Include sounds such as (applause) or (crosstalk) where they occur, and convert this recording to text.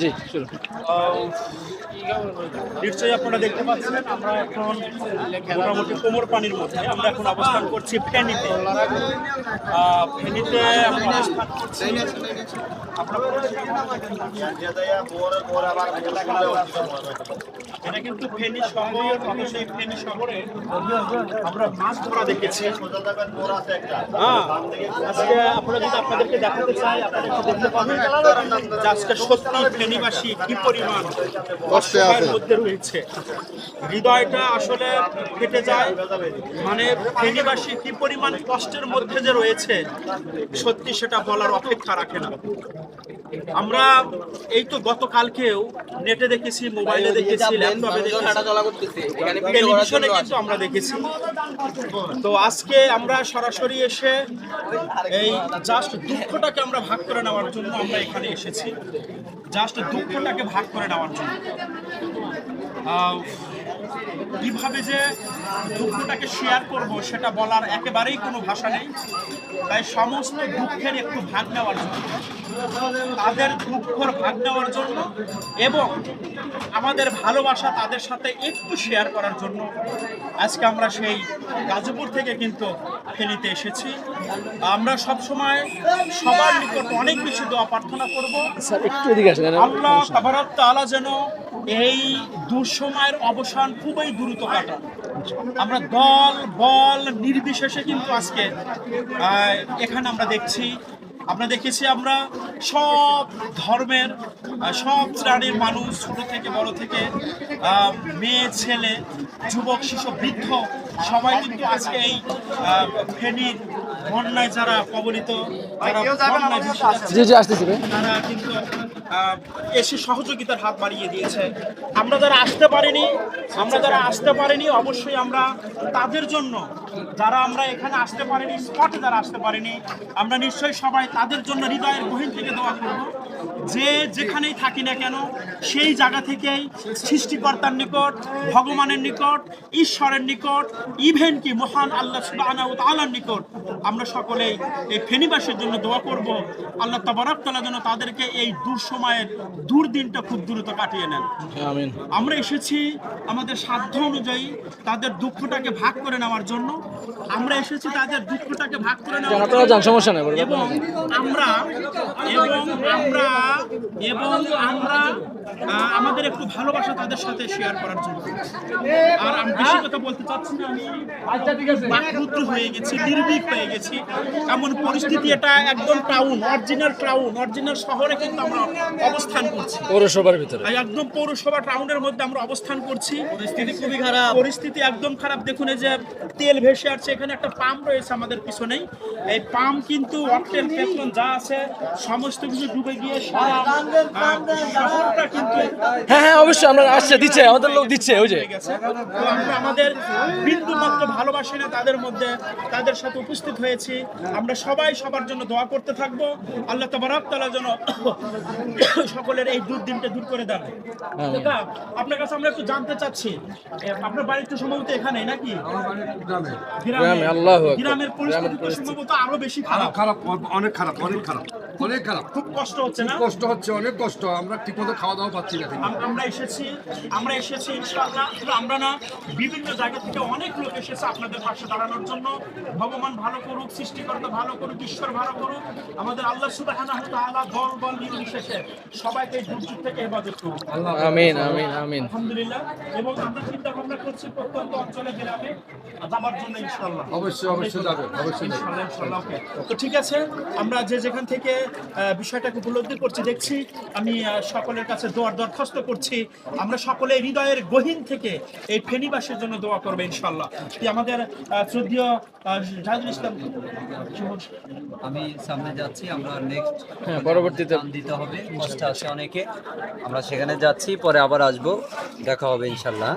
জি শুরু নিশ্চয়ই আপনারা দেখতে পাচ্ছেন, আমরা এখন মোটামুটি কোমর পানির মধ্যে, আমরা এখন অবস্থান করছি ফেনীতে। ফেনীতে আমরা এটা কিন্তু ফেনী শহর ফেনী শহরে আমরা মাছ ধরা দেখেছি। হ্যাঁ। আজকে আপনারা যদি আপনাদেরকে দেখাতে চাই আপনাদেরকে দেখতে পাবেন যে আজকে সত্যি ফেনীবাসী কি পরিমাণ অসহায়ের মধ্যে রয়েছে। হৃদয়টা আসলে ফেটে যায়। মানে ফেনীবাসী কি পরিমাণ কষ্টের মধ্যে যে রয়েছে সত্যি সেটা বলার অপেক্ষা রাখে না। আমরা এই তো গতকালকেও নেটে দেখেছি, মোবাইলে দেখেছি দেখেছি। টেলিভিশনে কিন্তু আমরা দেখেছি। তো আজকে আমরা সরাসরি এসে এই জাস্ট দুঃখটাকে আমরা ভাগ করে নেওয়ার জন্য আমরা এখানে এসেছি। জাস্ট দুঃখটাকে ভাগ করে নেওয়ার জন্য। কীভাবে যে দুঃখটাকে শেয়ার করব সেটা বলার একেবারেই কোনো ভাষা নেই। তাই সমস্ত দুঃখের একটু ভাগ নেওয়ার জন্য, তাদের দুঃখর ভাগ নেওয়ার জন্য এবং আমাদের ভালোবাসা তাদের সাথে একটু শেয়ার করার জন্য আজকে আমরা সেই গাজীপুর থেকে কিন্তু ফেলিতে এসেছি। আমরা সব সময় সবার নিকট অনেক বেশি দোয়া প্রার্থনা করব। আল্লাহ তাবারাক তাআলা যেন এই দুঃসময়ের অবসান খুবই দ্রুত কাটান। আমরা দল বল নির্বিশেষে কিন্তু আজকে এখানে আমরা দেখছি আমরা দেখেছি আমরা সব ধর্মের সব শ্রেণির মানুষ ছোট থেকে বড় থেকে মেয়ে ছেলে যুবক শিশু বৃদ্ধ সবাই কিন্তু আজকে এই ফেনীর বন্যায় যারা কবলিত তারা কিন্তু এসে সহযোগিতার হাত বাড়িয়ে দিয়েছে। আমরা যারা আসতে পারিনি, আমরা যারা আসতে পারিনি, অবশ্যই আমরা তাদের জন্য যারা আমরা এখানে আসতে পারিনি স্পটে যারা আসতে পারিনি, আমরা নিশ্চয়ই সবাই তাদের জন্য হৃদয়ের গহীন থেকে দোয়া করব। যে যেখানেই থাকি না কেন, সেই জায়গা থেকেই সৃষ্টিকর্তার নিকট, ভগবানের নিকট, ঈশ্বরের নিকট ইভেন কি মহান আল্লাহ তাআলার নিকট আমরা সকলেই এই ফেনীবাসের জন্য দোয়া করব। আল্লাহ তাবারক তাআলা যেন তাদেরকে এই দুঃসময়ের দুর্দিনটা খুব দ্রুত কাটিয়ে নেন। আমরা এসেছি আমাদের সাধ্য অনুযায়ী তাদের দুঃখটাকে ভাগ করে নেওয়ার জন্য। আমরা এসেছি তাদের দুঃখটাকে ভাগ করে নেওয়ার আপনারা সমস্যা নেই এবং আমরা এবং আমরা এবং আমরা আমাদের একটু ভালোবাসা তাদের সাথে শেয়ার করার জন্য। আর আমি বেশি কথা বলতে চাচ্ছি না আমি বাকরুদ্ধ হয়ে গেছি নির্ভীক হয়ে গেছি। এমন পরিস্থিতি এটা একদম টাউন অরিজিনাল টাউন অরিজিনাল শহরে কিন্তু আমরা অবস্থান করছি। পৌরসভার ভিতরে। একদম পৌরসভা টাউনের মধ্যে আমরা অবস্থান করছি। পরিস্থিতি খুবই খারাপ। পরিস্থিতি একদম খারাপ। দেখুন এই যে তেল ভেসে আসছে এখানে একটা পাম্প রয়েছে আমাদের পিছনেই। এই পাম্প কিন্তু অকটেন পেট্রোল যা আছে সমস্ত কিছু ডুবে গিয়ে সারা শহরটা কিন্তু হ্যাঁ হ্যাঁ অবশ্যই আমরা আসছে দিচ্ছে আমাদের লোক দিচ্ছে ওই যে। হয়ে গেছে। আমরা আমাদের বিন্দু মাত্র ভালোবাসি না তাদের মধ্যে তাদের সাথে উপস্থিত হয়েছি। আমরা সবাই সবার জন্য দোয়া করতে থাকব। আল্লাহ তাবারাক তাআলা যেন (coughs) সকলের এই দুর্দিনটা দূর করে দেন। কাকা, আপনার কাছে আমরা একটু জানতে চাচ্ছি আপনার বাড়ি তো সম্ভবত এখানেই নাকি? গ্রামে, গ্রামে। আল্লাহু আকবার। গ্রামের তো পরিস্থিতি। সম্ভবত আরও বেশি খারাপ। খারাপ অনেক খারাপ অনেক খারাপ। অনেক খারাপ। খুব কষ্ট হচ্ছে না? কষ্ট হচ্ছে অনেক কষ্ট। আমরা ঠিকমতো খাওয়া দাওয়া পাচ্ছি না ঠিক আমরা এসেছি আমরা এসেছি ইনশাআল্লাহ। আমরা না বিভিন্ন জায়গা থেকে অনেক লোক এসেছে আপনাদের পাশে দাঁড়ানোর জন্য। ভগবান ভালো করুক সৃষ্টিকর্তা ভালো করুক ঈশ্বর ভালো করুক। আমাদের আল্লাহ সুবহানাহু ওয়া তাআলা দল বল নির্বিশেষে সবাইকে এই দুর্যোগ থেকে হেফাজত করুক। আমিন আমিন আমিন। আলহামদুলিল্লাহ। এবং আমরা চিন্তা ভাবনা করছি প্রত্যন্ত অঞ্চলে গ্রামে যাবার জন্য ইনশাআল্লাহ। অবশ্যই অবশ্যই যাবে অবশ্যই ইনশাআল্লাহ, তো ঠিক আছে আমরা যে যেখান থেকে বিষয়টাকে উপলব্ধি করছি দেখছি আমি সকলের কাছে দোয়ার দরখাস্ত করছি। আমরা সকলে হৃদয়ের গহীন থেকে এই ফেনীবাসের জন্য দোয়া করব ইনশাল্লাহ কি আমাদের শ্রদ্ধেয় জাহিদুল ইসলাম আমি সামনে যাচ্ছি আমরা নেক্সট হ্যাঁ পরবর্তীতে দিতে হবে কষ্ট আছে অনেকে। আমরা সেখানে যাচ্ছি পরে আবার আসব দেখা হবে ইনশাল্লাহ